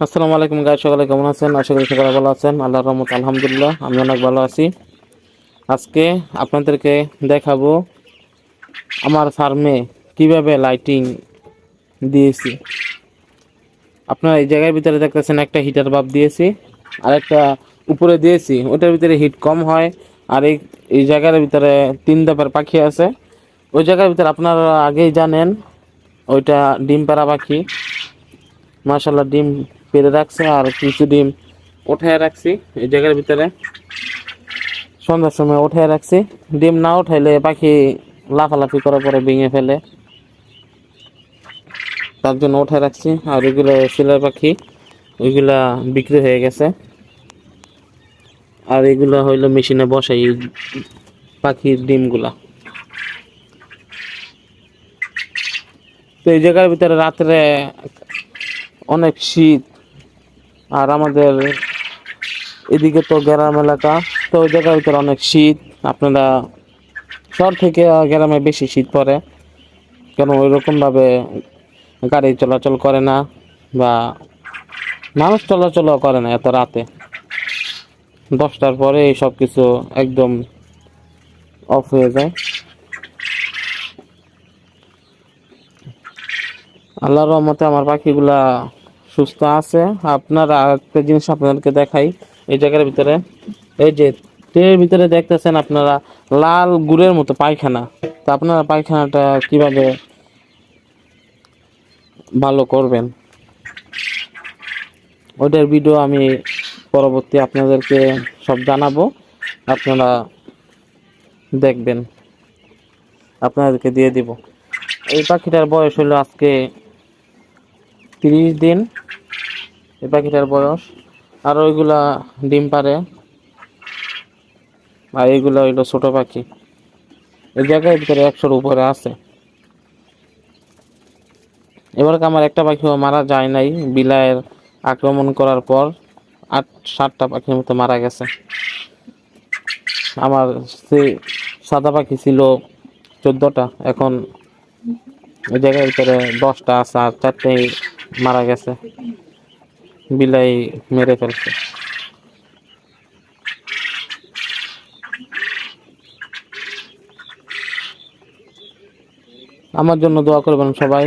আসসালামু আলাইকুম গাই সকালে কেমন আছেন? আশা করি সকালে ভালো আছেন। আল্লাহ রহমত, আলহামদুলিল্লাহ আমি অনেক ভালো আছি। আজকে আপনাদেরকে দেখাবো আমার ফার্মে কীভাবে লাইটিং দিয়েছি। আপনারা এই জায়গার ভিতরে দেখতেছেন একটা হিটার বাপ দিয়েছি আর একটা উপরে দিয়েছি, ওটার ভিতরে হিট কম হয়, আর এই এই জায়গার ভিতরে তিন দাপের পাখি আছে। ওই জায়গার ভিতরে আপনারা আগেই জানেন, ওইটা ডিম পাড়া পাখি। মাশাল্লাহ ডিম পেরে রাখছে আর কিছু ডিম উঠায় রাখছি এই জায়গার ভিতরে। সন্ধ্যার সময় উঠায় রাখছি। ডিম না উঠাইলে পাখি লাফালাফি করার পরে ভেঙে ফেলে। তার জন্য উঠায় রাখছি। আর ওইগুলো সিলার পাখি, ওইগুলা বিক্রি হয়ে গেছে। আর এগুলো হইল মেশিনে বসাই পাখির ডিমগুলা। তো এই জায়গার ভিতরে রাত্রে অনেক শীত আর আমাদের এদিকে তো গ্রাম এলাকা, তো ওই জায়গার ভিতরে অনেক শীত। আপনারা শহর থেকে গ্রামে বেশি শীত পড়ে। কেন ওইরকমভাবে গাড়ি চলাচল করে না বা মানুষ চলাচলও করে না এত রাতে। দশটার পরে সব কিছু একদম অফ হয়ে যায়। আল্লাহর রহমতে আমার পাখিগুলা সুস্থ আছে। আপনারা একটা জিনিস আপনাদেরকে দেখাই। এই জায়গার ভিতরে, এই যে ট্রের ভিতরে দেখতেছেন আপনারা লাল গুড়ের মতো পায়খানা। তা আপনারা পায়খানাটা কীভাবে ভালো করবেন? ওইটার ভিডিও আমি পরবর্তী আপনাদেরকে সব জানাব। আপনারা দেখবেন। আপনাদেরকে দিয়ে দিব। এই পাখিটার বয়স হলো আজকে তিরিশ দিন এই পাখিটার বয়স। আর ওইগুলা ডিম পারে আর এইগুলা হইল ছোট পাখি। এই জায়গায় ভিতরে একশোর উপরে আছে। এবার আমার একটা পাখিও মারা যায় নাই। বিলায়ের আক্রমণ করার পর আট, সাতটা পাখির মতো মারা গেছে। আমার সে সাদা পাখি ছিল চোদ্দটা। এখন ওই জায়গার ভিতরে দশটা আছে আর চারটে মারা গেছে। বিলাই মেরে ফেলছে। আমার জন্য দোয়া করবেন সবাই।